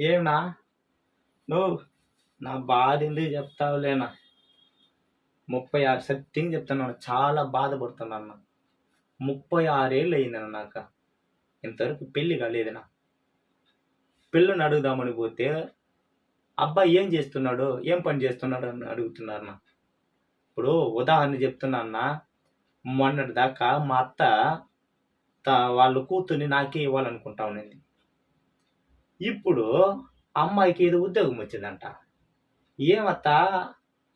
ఏమన్నా నువ్వు నా బాధ ఎందుకు చెప్తావులేనా ముప్పై ఆరు సత్యం చెప్తున్నాను చాలా బాధపడుతున్నాను ముప్పై ఆరేళ్ళు అయిందన్న నాకు. ఇంతవరకు పెళ్ళి కాలేదనా పిల్లని అడుగుదామని పోతే అబ్బాయి ఏం చేస్తున్నాడు? ఏం పని చేస్తున్నాడు అని అడుగుతున్నారు నా. ఇప్పుడు ఉదాహరణ చెప్తున్నా మొన్నటి దాకా మా అత్త త- వాళ్ళ కూతుర్ని నాకే ఇవ్వాలనుకుంటా ఉన్నింది. ఇప్పుడు అమ్మాయికి ఏదో ఉద్యోగం వచ్చిందంట. ఏమత్తా?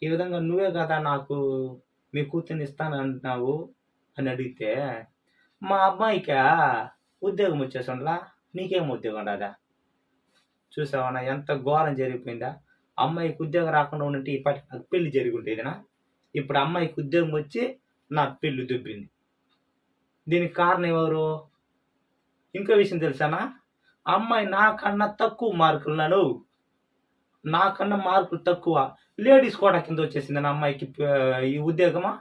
ఈ విధంగా నువ్వే కదా నాకు మీ కూతుర్ని ఇస్తాను అంటున్నావు అని అడిగితే మా అమ్మాయికి ఉద్యోగం వచ్చేసండ్లా నీకేం ఉద్యోగం రాదా? చూసావా ఎంత ఘోరం జరిగిపోయిందా? అమ్మాయికి ఉద్యోగం రాకుండా ఉన్నట్టు ఇప్పటి నాకు పెళ్ళి జరిగి ఉండేదినా ఇప్పుడు అమ్మాయికి ఉద్యోగం వచ్చి నా పెళ్ళి దుబ్బింది. దీనికి కారణం ఎవరు? ఇంకో విషయం తెలుసానా? అమ్మాయి నాకన్నా తక్కువ మార్కులను నాకన్నా మార్కులు తక్కువ. లేడీస్ కూడా కింద వచ్చేసింది నా అమ్మాయికి ఈ ఉద్యోగమా?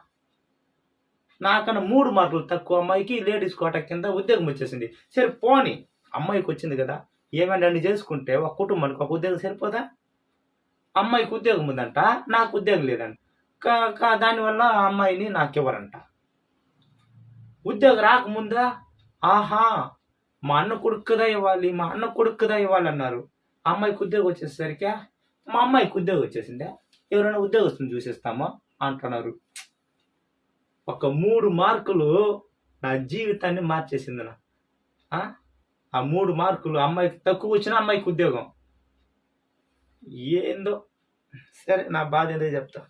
నాకన్నా మూడు మార్కులు తక్కువ అమ్మాయికి లేడీస్ కోటా కింద ఉద్యోగం వచ్చేసింది. సరే పోని అమ్మాయికి వచ్చింది కదా. ఏమైనా అన్ని చేసుకుంటే ఒక కుటుంబానికి ఒక ఉద్యోగం సరిపోదా? అమ్మాయికి ఉద్యోగం ఉందంట నాకు ఉద్యోగం లేదంట. కా- కా- దానివల్ల ఆ అమ్మాయిని నాకు ఇవ్వరంట. ఉద్యోగం రాకముందా? ఆహా మా అన్న కొడుకుదా ఇవ్వాలి మా అన్న కొడుకుదా ఇవ్వాలి అన్నారు అమ్మాయికి ఉద్యోగం వచ్చేసరికి మా అమ్మాయికి ఉద్యోగం వచ్చేసిందా? ఎవరైనా ఉద్యోగస్తుని చూసేస్తామా? అంటున్నారు. ఒక మూడు మార్కులు నా జీవితాన్ని మార్చేసింది నా ఆ? ఆ మూడు మార్కులు అమ్మాయికి తక్కువ వచ్చిన అమ్మాయికి ఉద్యోగం. ఏందో? సరే నా బాధ ఏదో చెప్తా.